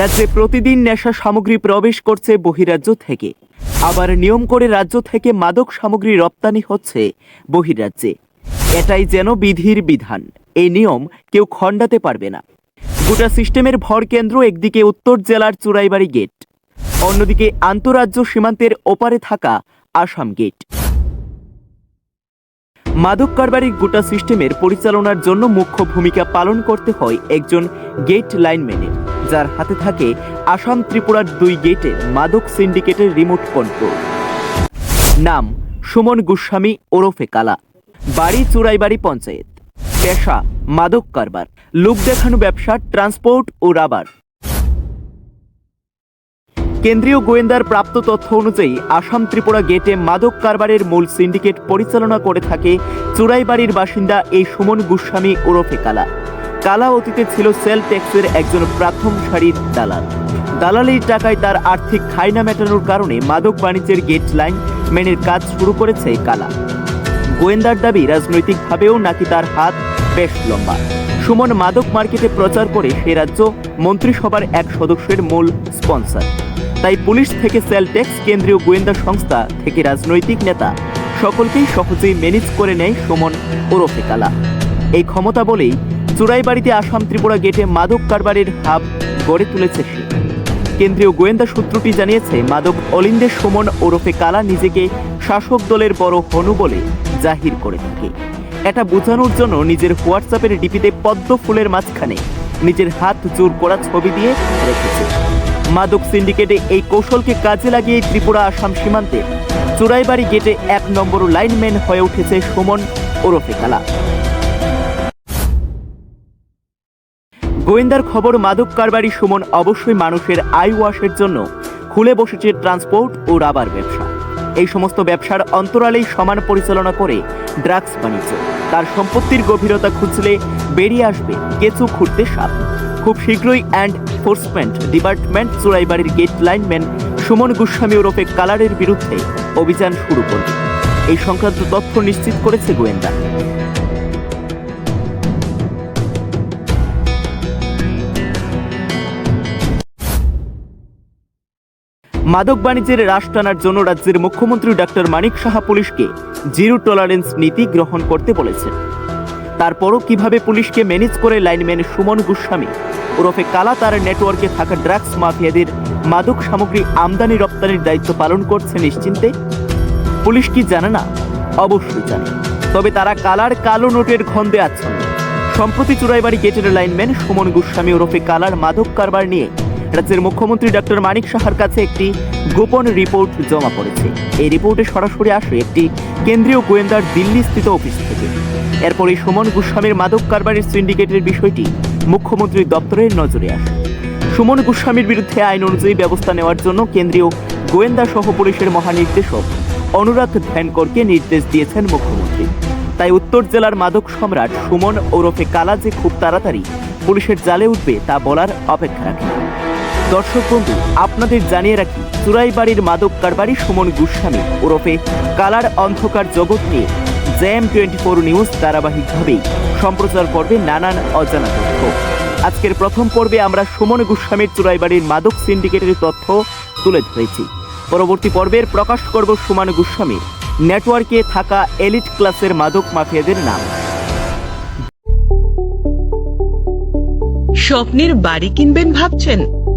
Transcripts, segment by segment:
রাজ্যে প্রতিদিন নেশা সামগ্রী প্রবেশ করছে বহিরাজ্য থেকে। আবার নিয়ম করে রাজ্য থেকে মাদক সামগ্রী রপ্তানি হচ্ছে বহিরাজ্যে। এটাই যেন বিধির বিধান। এই নিয়ম কেউ খণ্ডাতে পারবে না। গোটা সিস্টেমের ভর কেন্দ্র একদিকে উত্তর জেলার চুরাইবাড়ি গেট, অন্যদিকে আন্তরাজ্য সীমান্তের ওপারে থাকা আসাম গেট। মাদক কারবারির গোটা সিস্টেমের পরিচালনার জন্য মুখ্য ভূমিকা পালন করতে হয় একজন গেট লাইনম্যানের। যার হাতে থাকে আসাম ত্রিপুরার দুই গেটে মাদক সিন্ডিকেটের রিমোট কন্ট্রোল। নাম সুমন গোস্বামী ওরফে কালা। বাড়ি চুরাইবাড়ি পঞ্চায়েত। পেশা মাদক কারবার। লোক দেখানো ব্যবসা, ট্রান্সপোর্ট ও রাবার। কেন্দ্রীয় গোয়েন্দার প্রাপ্ত তথ্য অনুযায়ী আসাম ত্রিপুরা গেটে মাদক কারবারের মূল সিন্ডিকেট পরিচালনা করে থাকে চুরাইবাড়ির বাসিন্দা এই সুমন গোস্বামী ওরফে কালা। কালা অতীতে ছিল সেল ট্যাক্সের একজন প্রাথম সারির দালাল। দালালির টাকায় তার আর্থিক খায়না মেটানোর কারণে মাদক বাণিজ্যের গেট লাইন মেনের কাজ শুরু করেছে কালা। গোয়েন্দার দাবি, রাজনৈতিকভাবেও নাকি তার হাত বেশ লম্বা। সুমন মাদক মার্কেটে প্রচার করে সে রাজ্য মন্ত্রিসভার এক সদস্যের মূল স্পন্সর। তাই পুলিশ থেকে সেল ট্যাক্স কেন্দ্রীয় গোয়েন্দা সংস্থা থেকে রাজনৈতিক নেতা সকলকেই সহজেই ম্যানেজ করে নেয় সুমন ওরফে কালা। এই ক্ষমতা বলেই চুরাইবাড়িতে আসাম ত্রিপুরা গেটে মাদক কারবারের হাব গড়ে তুলেছে সে। কেন্দ্রীয় গোয়েন্দা সূত্রটি জানিয়েছে, মাদক অলিন্দের সুমন ওরফে কালা নিজেকে শাসক দলের বড় হনু বলে জাহির করে থাকে। এটা বোঝানোর জন্য নিজের হোয়াটসঅ্যাপের ডিপিতে পদ্ম ফুলের মাঝখানে নিজের হাত জোর করা ছবি দিয়ে রেখেছে। মাদক সিন্ডিকেটে এই কৌশলকে কাজে লাগিয়ে ত্রিপুরা আসাম সীমান্তে চুরাইবাড়ি গেটে এক নম্বর লাইনম্যান হয়ে উঠেছে সুমন ওরফে কালা। গোয়েন্দার খবর মাদক কারবারি সুমন অবশ্যই মানুষের আই ওয়াশের জন্য খুলে বসেছে ট্রান্সপোর্ট ও রাবার ব্যবসা। এই সমস্ত ব্যবসার অন্তরালেই সমান পরিচালনা করে ড্রাগস বাণিজ্য। তার সম্পত্তির গভীরতা খুঁজলে বেরিয়ে আসবে কেঁচু খুঁড়তে সাপ। খুব শীঘ্রই অ্যান্ড ফোর্সমেন্ট ডিপার্টমেন্ট চুরাইবাড়ির গেট লাইনম্যান সুমন গোস্বামী ওরফে কালারের বিরুদ্ধে অভিযান শুরু করবে। এই সংক্রান্ত তথ্য নিশ্চিত করেছে গোয়েন্দা। মাদক বাণিজ্যের হ্রাস টানার জন্য রাজ্যের মুখ্যমন্ত্রী ডক্টর মানিক সাহা পুলিশকে জিরো টলারেন্স নীতি গ্রহণ করতে বলেছেন। তারপরও কীভাবে পুলিশকে ম্যানেজ করে লাইনম্যান সুমন গোস্বামী ওরফে কালা তার নেটওয়ার্কে থাকা ড্রাগস মাফিয়াদের মাদক সামগ্রী আমদানি রপ্তানির দায়িত্ব পালন করছে নিশ্চিন্তে? পুলিশ কি জানে না? অবশ্যই জানে। তবে তারা কালার কালো নোটের ঘন্দে আচ্ছন্ন। সম্প্রতি চুরাইবাড়ি গেটের লাইনম্যান সুমন গোস্বামী ওরফে কালার মাদক কারবার নিয়ে রাজ্যের মুখ্যমন্ত্রী ডক্টর মানিক সাহার কাছে একটি গোপন রিপোর্ট জমা পড়েছে। এই রিপোর্টে সরাসরি আসে একটি কেন্দ্রীয় গোয়েন্দার দিল্লি স্থিত অফিস থেকে। এরপর সুমন গোস্বামীর মাদক কারবারের সিন্ডিকেটের বিষয়টি মুখ্যমন্ত্রীর দপ্তরের নজরে আসে। সুমন গোস্বামীর বিরুদ্ধে আইন অনুযায়ী ব্যবস্থা নেওয়ার জন্য কেন্দ্রীয় গোয়েন্দা সহ পুলিশের মহানির্দেশক অনুরাগ ধ্যানকরকে নির্দেশ দিয়েছেন মুখ্যমন্ত্রী। তাই উত্তর জেলার মাদক সম্রাট সুমন ওরফে কালা যে খুব তাড়াতাড়ি পুলিশের জালে উঠবে তা বলার অপেক্ষা রাখে। দর্শক বন্ধু, আপনাদের জানিয়ে রাখি, চুরাইবাড়ির মাদক কারবারি সুমন গোস্বামী ওরফে কালার অন্ধকার জগৎ নিয়ে জ্যাম টোয়েন্টি ফোর নিউজ ধারাবাহিকভাবেই সম্প্রচার করবে নানান অজানা তথ্য। আজকের প্রথম পর্বে আমরা সুমন গোস্বামীর চুরাইবাড়ির মাদক সিন্ডিকেটের তথ্য তুলে ধরেছি। পরবর্তী পর্বের প্রকাশ করব সুমন গোস্বামী, নেটওয়ার্কে থাকা এলিট ক্লাসের মাদক মাফিয়াদের নাম। স্বপ্নের বাড়ি কিনবেন ভাবছেন?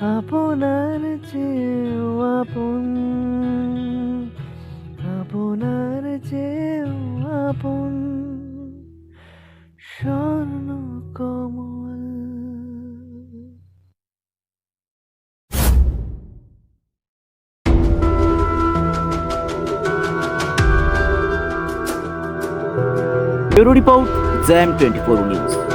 আপনার চেয়েও আপন আপনার চেয়েও আপন Swarna Kamal. Bureau report Jam twenty four news.